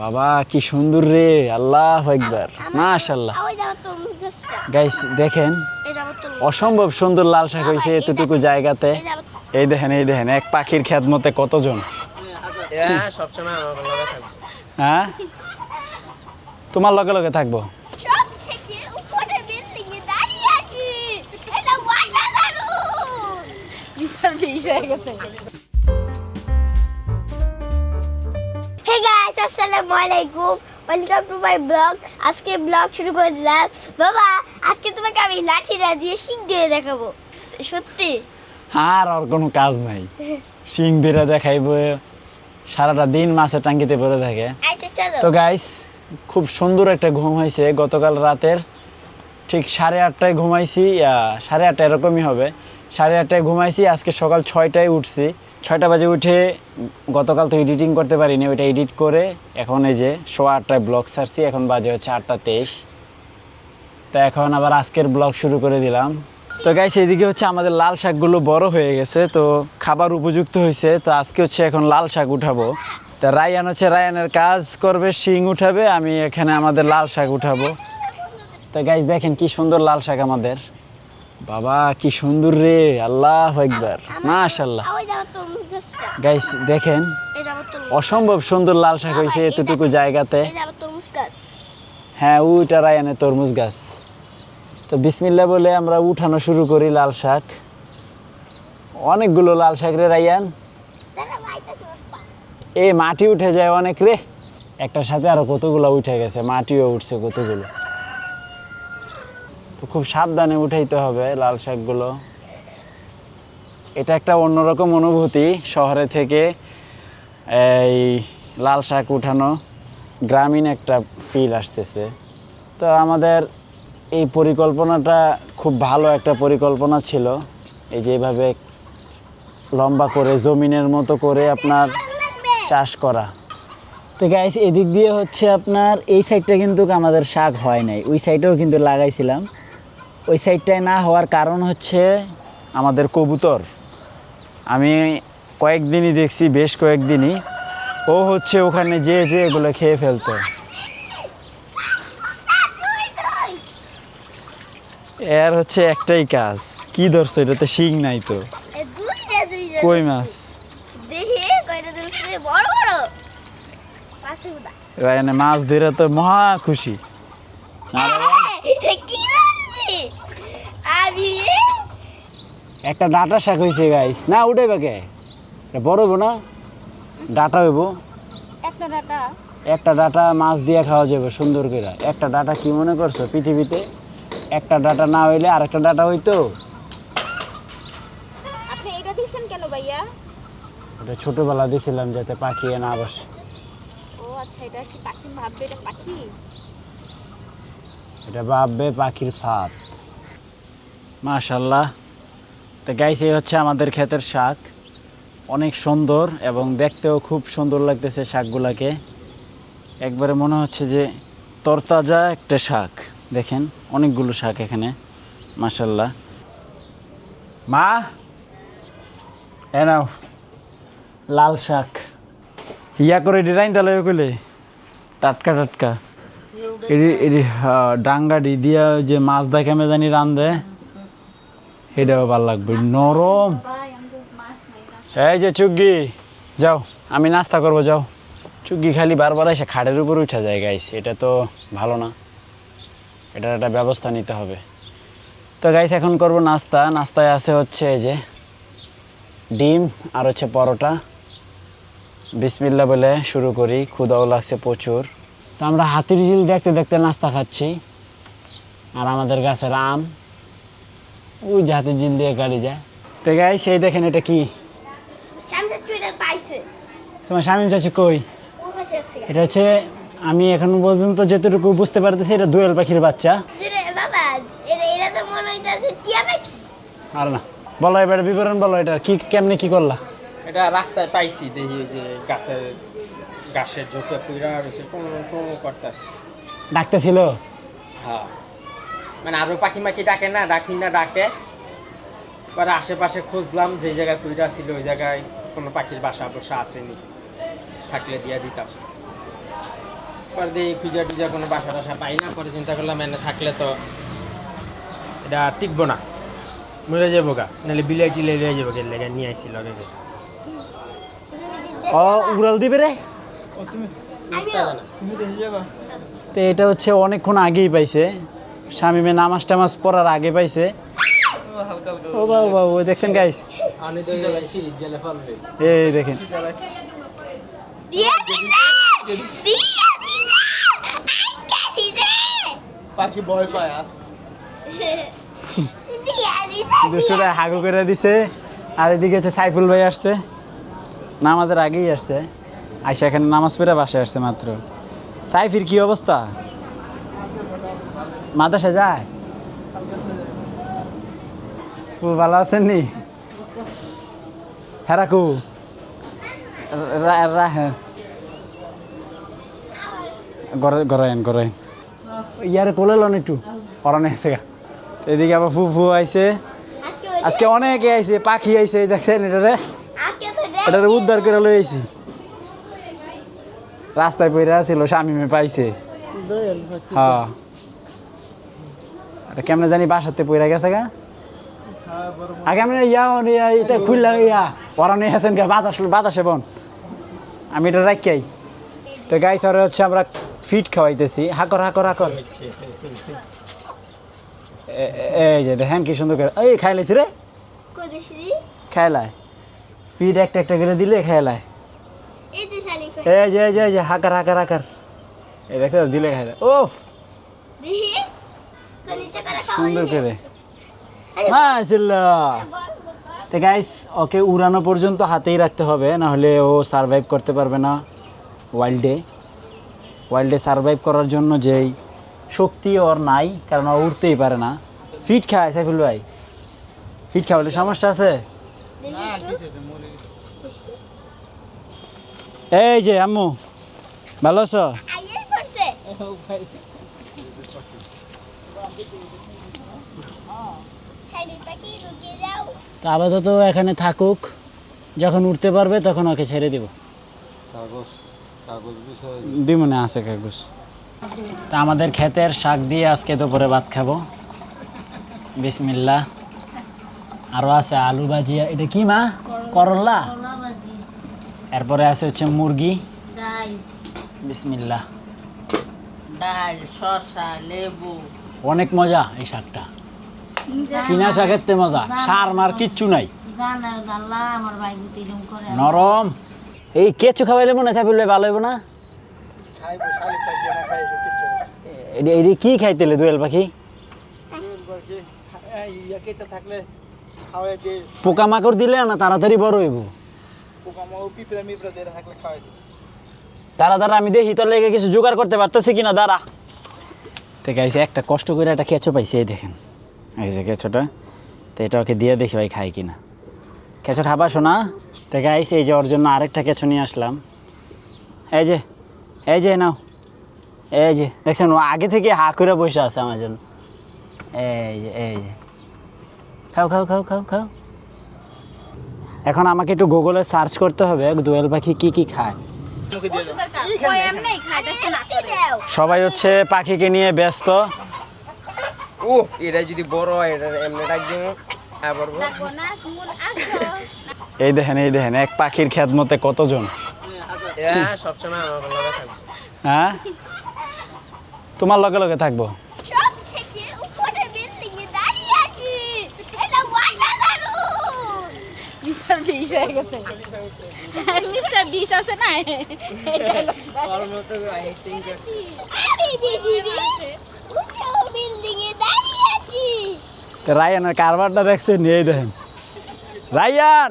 বাবা কি সুন্দর রে। আল্লাহ একবার। মাশাল্লাহ গাইস দেখেন অসম্ভব সুন্দর লাল শাক হয়েছে এতটুকু জায়গাতে। এই দেখেন এই দেখেন এক পাখির খেত মতে কতজন হ্যাঁ হ্যাঁ? তোমার লগে লগে থাকব? সব থেকে গাইস আসসালামু আলাইকুম ওয়েলকাম টু মাই ব্লগ আজকে ব্লগ শুরু করে দিলাম। বাবা আজকে তোমাকে আমি লাঠিটা দিয়ে শিখ দিয়ে দেখাবো। সত্যি? আর আর কোনো কাজ নাই। সিং ধীরে দেখাইব। সারাটা দিন মাছের টাঙ্কিতে পড়ে থাকে। আচ্ছা চলো। তো গাইস খুব সুন্দর একটা ঘুম হয়েছে। গতকাল রাতের ঠিক সাড়ে আটটায় ঘুমাইছি। সাড়ে আটটা এরকমই হবে। সাড়ে আটটায় ঘুমাইছি। আজকে সকাল ছয়টায় উঠছি। ছয়টা বাজে উঠে গতকাল তো এডিটিং করতে পারিনি, ওইটা এডিট করে এখন এই যে সোয়া আটটায় ব্লগ ছাড়ছি, এখন বাজে হচ্ছে আটটা তেইশ। তো এখন আবার আজকের ব্লগ শুরু করে দিলাম। তো গাইস এদিকে হচ্ছে আমাদের লাল শাকগুলো বড় হয়ে গেছে, তো খাবার উপযুক্ত হয়েছে, তো আজকে হচ্ছে এখন লাল শাক উঠাবো। তা রায়ান হচ্ছে রায়ানের কাজ করবে, শিং উঠাবে, আমি এখানে আমাদের লাল শাক উঠাবো। তো গাইস দেখেন কি সুন্দর লাল শাক আমাদের। বাবা কি সুন্দর রে। আল্লাহ একবার মাশাল্লাহ গাইস দেখেন অসম্ভব সুন্দর লাল শাক হয়েছে এতটুকু জায়গাতে। হ্যাঁ ওইটা রায়ানের তরমুজ গাছ। তো বিসমিল্লা বলে আমরা উঠানো শুরু করি লাল শাক। অনেকগুলো লাল শাক রে রায়ান। এই মাটি উঠে যায় অনেক রে। একটার সাথে আরও কতগুলো উঠে গেছে? মাটিও উঠছে কতগুলো? তো খুব সাবধানে উঠাইতে হবে লাল শাকগুলো। এটা একটা অন্যরকম অনুভূতি শহরে থেকে এই লাল শাক উঠানো, গ্রামীণ একটা ফিল আসতেছে। তো আমাদের এই পরিকল্পনাটা খুব ভালো একটা পরিকল্পনা ছিল। এই যেভাবে লম্বা করে জমিনের মতো করে আপনার চাষ করা। তো গাইস এদিক দিয়ে হচ্ছে আপনার, এই সাইডটা কিন্তু আমাদের শাক হয় নাই। ওই সাইডেও কিন্তু লাগাইছিলাম। ওই সাইডটায় না হওয়ার কারণ হচ্ছে আমাদের কবুতর। আমি কয়েকদিনই দেখছি বেশ কয়েকদিনই। ও হচ্ছে ওখানে যে যে এগুলো খেয়ে ফেলতো। এর হচ্ছে একটাই কাজ। কি ধরছো? এটাতে শিং নাই তো। কই মাছ? মাছ ধরে তো মহা খুশি না রে? কি ধরছি আমি একটা ডাটা শাক হয়েছে গাইস না উঠে বাকে এটা বড় হইব না? ডাটা হইব। একটা ডাটা। একটা ডাটা মাছ দিয়ে খাওয়া যাবে সুন্দর করে একটা ডাটা কি মনে করছ পৃথিবীতে? একটা ডাটা না হইলে আরেকটা ডাটা হইতো? আপনি এটা দিছেন কেন ভাইয়া? ওটা ছোটবেলা দিয়েছিলাম যাতে পাখি না বসে। ও আচ্ছা এটা কি পাখি ভাববে? এটা পাখি? এটা ভাববে পাখির ফাঁদ মাশাল্লাহ। তো গাইস এই হচ্ছে আমাদের ক্ষেতের শাক। অনেক সুন্দর এবং দেখতেও খুব সুন্দর লাগতেছে শাকগুলাকে। একবারে মনে হচ্ছে যে তরতাজা একটা শাক। দেখেন অনেকগুলো শাক এখানে মাশাল্লাহ মা! এ নাও লাল শাক। ইয়া করে ডিজাইন তাহলে কইলে? টাটকা টাটকা। এডি এডি হ্যাঁ, ডাঙ্গাডি দিয়া যে মাছ দেখে আমি জানি রান্ধে। এটাও ভালো লাগবে। নরম। এই যে চুগ্গি, যাও, আমি নাস্তা করব, যাও। চুগ্গি খালি বারবার এসে খাটের উপর উঠা যায় গাইস এটা তো ভালো না। এটার একটা ব্যবস্থা নিতে হবে। তো গাইস এখন করব নাস্তা। নাস্তায় আছে হচ্ছে এই যে ডিম আর হচ্ছে পরোটা। বিসমিল্লা বলে শুরু করি ক্ষুদাও লাগছে প্রচুর। তো আমরা হাতির ঝিল দেখতে দেখতে নাস্তা খাচ্ছি। আর আমাদের গাছের আম। ওই যে হাতির ঝিল দিয়ে গাড়ি যায়। তো গাই সেই দেখেন এটা কি? পাইছে। তোমার স্বামী চাচি কই? ও পাশে আছে এটা হচ্ছে আমি এখন পর্যন্ত যতটুকু বুঝতে পারতেছি এটা দোয়েল পাখির বাচ্চা। মনে আর না। বলো এবার বিবরণ বলো এটা কি কেমনে কি করলা? এটা রাস্তায় পাইছি দেখি যে গাছের গাছের ঝোপে পুইরা রয়েছে কোনো কোনো করতেছে। ডাকতেছিল? হ্যাঁ। মানে আরও পাখি মাখি ডাকে না ডাকি না ডাকে। পরে আশেপাশে খুঁজলাম যে জায়গায় পুইরা ছিল ওই জায়গায় কোনো পাখির বাসা বসা আসেনি। থাকলে দিয়া দিতাম। পরে দিয়ে খুঁজা টুজা কোনো বাসা টাসা পাই না পরে চিন্তা করলাম এনে থাকলে তো এটা টিকবো না। মরে যাব গা নাহলে বিলাই টিলে লিয়ে যাব গেলে লেগে নিয়ে আসছি লগে গিয়ে। ও উড়াল দিবে রে। আমিও তো এটা হচ্ছে অনেকক্ষণ আগেই পাইছে। শামিমে নামাজ টামাজ পড়ার আগে পাইছে। ও বাবু বাবু দেখছেন গাইস এই দেখেন। হাগু করে দিছে, আর এদিকে সাইফুল ভাই আসছে। নামাজের আগেই আসছে। আইসা এখানে নামাজ পড়ে বাসায় আসছে মাত্র। সাইফির কি অবস্থা? মাদ্রাসা যায়? ও ভালো আছেন নি? হ্যাঁ রাখু। হ্যাঁ। গড়ে গড়াইন গড়াইন ইয়ারে কোলে লন একটু। অরণে আছে গা। এদিকে আবার ফু ফু আইছে। আজকে অনেকে আইছে পাখি আইছে দেখছেন এটারে? আজকে এটারে উদ্ধার করে লই আইছি। রাস্তায় পইরা ছিল স্বামী পাইছে। হ্যাঁ। কেমনে জানি বাসাতে পইরা গেছে গা? আগে আমি ইয়া ইয়া এটা খুললা ইয়া ওরা নিয়ে আছেন গা বাতাস বাতাসে বন। আমি এটা রাখাই তো গাই সরে হচ্ছে আমরা ফিট খাওয়াইতেছি। হাকর হাকর হাকর। এই যে দেখেন কি সুন্দর করে। এই খাইলাইছি রে। খাইলায়। ফিট একটা একটা করে দিলে খাইলায়। এই যে এই যে এই যে হাকার হাকার হাকার। এই দেখতে দিলে খাইলায়। ওফ দেখি কই নিচে করে খাওয়া সুন্দর করে। মাশাল্লাহ তো গাইস ওকে উড়ানো পর্যন্ত হাতেই রাখতে হবে না হলে ও সারভাইভ করতে পারবে না ওয়াইল্ডে ওয়াইল্ডে সারভাইভ করার জন্য যেই শক্তি ওর নাই কারণ ও উঠতেই পারে না। ফিট খায় সাইফুল ভাই। ফিট খাওয়ালে সমস্যা আছে? এই যে আম্মু ভালো আছো? তো আপাতত এখানে থাকুক। যখন উঠতে পারবে তখন ওকে ছেড়ে দিব। কাগজ কাগজ বিষয়ে বিমনে আছে কাগজ। তা আমাদের ক্ষেতের শাক দিয়ে আজকে দুপুরে ভাত খাব। বিসমিল্লা আরও আছে আলু ভাজি। এটা কি মা? করলা। এরপরে আছে হচ্ছে মুরগি। বিসমিল্লা ডাল শসা লেবু। অনেক মজা এই শাকটা। কিনা শাকের তে মজা সার মার কিচ্ছু নাই। নরম। এই কেঁচু খাওয়াইলে মনে হয় সাইফুল ভালো হইব না? এটি কি খাইতেলে দোয়েল পাখি? দিয়ে পোকামাকড় দিলে না তাড়াতাড়ি বড় হইব? দাঁড়া দাঁড়া আমি দেখি তোর লেগে কিছু জোগাড় করতে পারতেছি কিনা? দাঁড়া। তো গাইছে একটা কষ্ট করে একটা কেঁচো পাইছি, এই দেখেন। এই যে কেঁচোটা। তো এটা ওকে দিয়ে দেখি ভাই খাই কিনা। কেঁচো খাবা শোনা তো গাইছে এই যে ওর জন্য আরেকটা কেঁচো নিয়ে আসলাম। এই যে এই যে নাও। এই যে, দেখছেন, ও আগে থেকে হা করে বসে আছে আমার জন্য। এই যে এই যে। খাও খাও খাও খাও খাও। এখন আমাকে একটু গুগলে সার্চ করতে হবে দোয়েল পাখি কী কী খায়। সবাই হচ্ছে পাখিকে নিয়ে ব্যস্ত। ও এটা যদি বড় হয় এটা এমনি হ্যাঁ না এই দেখেন এই দেখেন এক পাখির খ্যাত মতে কতজন? হ্যাঁ হ্যাঁ? তোমার লগে লগে থাকব সব থেকে উপরে বিল্ডিং এ দাঁড়িয়ে আছি এটা অসাধারণ বিশ হয়ে গেছে। মিস্টার বিশ আছে না? রায়ানের কারবারটা দেখছেন এই দেখেন। রায়ান!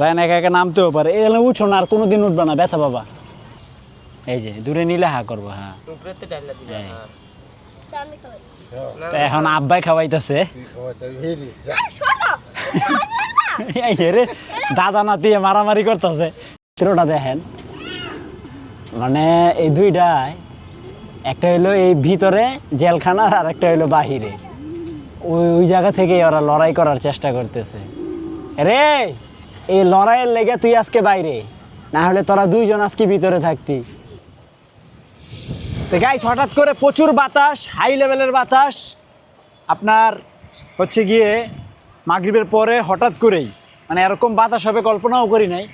রায়ান একা একা নামতেও পারে। এগুলো উঠো না আর কোনোদিন উঠবে না ব্যথা বাবা এই যে দূরে নিলে হা করব হ্যাঁ। হ্যাঁ। এখন আব্বাই খাওয়াইতেছে। হেরি দাদা নাতি মারামারি করতেছে। চিত্রটা দেখেন। মানে এই দুইটাই একটা হইল এই ভিতরে জেলখানার আর একটা হইল বাহিরে। ওই ওই জায়গা থেকে ওরা লড়াই করার চেষ্টা করতেছে। রে এই লড়াইয়ের লেগে তুই আজকে বাইরে। না হলে তোরা দুইজন আজকে ভিতরে থাকতি। তো গাইস হঠাৎ করে প্রচুর বাতাস হাই লেভেলের বাতাস। আপনার হচ্ছে গিয়ে মাগরিবের পরে হঠাৎ করেই মানে এরকম বাতাস হবে কল্পনাও করি নাই।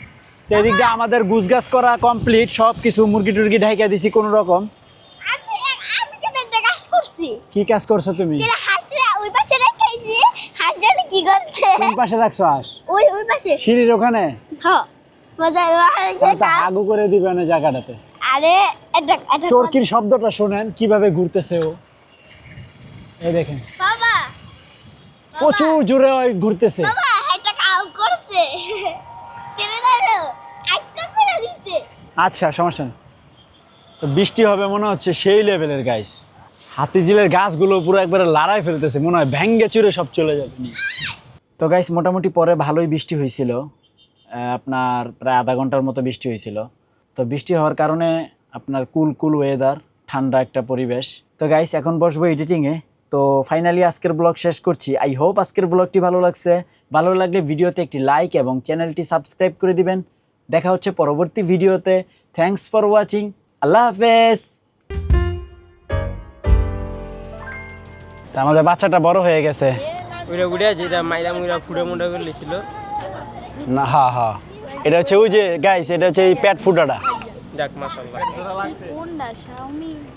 তো এদিক দিয়ে আমাদের গুছগাছ করা কমপ্লিট সব কিছু মুরগি টুরগি ঢাইকা দিছি কোনো রকম। কি কাজ করছ তুমি? ওই পাশে রেখেছি হাঁস কি করছে? কোন পাশে রাখছো আস ওই ওই পাশে। সিঁড়ির ওখানে? হ্যাঁ আগু করে দিবে না জায়গাটাতে। আরে এটা এটা চরকির শব্দটা শোনেন কীভাবে ঘুরতেছে ও। এই দেখেন। বাবা প্রচুর জোরে ওই ঘুরতেছে। বাবা এটা কাম করছে। ছেড়ে দাও একটা করে দিছে। আচ্ছা সমস্যা নেই। তো বৃষ্টি হবে মনে হচ্ছে সেই লেভেলের গাইস হাতিঝিলের গাছগুলো পুরো একবারে লাড়াই ফেলতেছে মনে হয় ভেঙ্গে চুরে সব চলে যাবে। তো গাইস মোটামুটি পরে ভালোই বৃষ্টি হয়েছিল। আপনার প্রায় আধা ঘণ্টার মতো বৃষ্টি হয়েছিল। তো বৃষ্টি হওয়ার কারণে আপনার কুল কুল ওয়েদার ঠান্ডা একটা পরিবেশ। তো গাইস এখন বসবো এডিটিংয়ে তো ফাইনালি আজকের ব্লগ শেষ করছি। আই হোপ আজকের ব্লগটি ভালো লাগছে। ভালো লাগলে ভিডিওতে একটি লাইক এবং চ্যানেলটি সাবস্ক্রাইব করে দিবেন। দেখা হচ্ছে পরবর্তী ভিডিওতে থ্যাঙ্কস ফর ওয়াচিং আল্লাহ হাফেজ। তা আমাদের বাচ্চাটা বড় হয়ে গেছে। ওইটা উড়ে যেটা মাইরা মুইরা ফুড়ে মুড়ে করে না হা হা। এটা হচ্ছে ওই যে গাইস এটা হচ্ছে এই প্যাট ফুটাটা যাক মাসাল্লাহ কোনটা শাওমি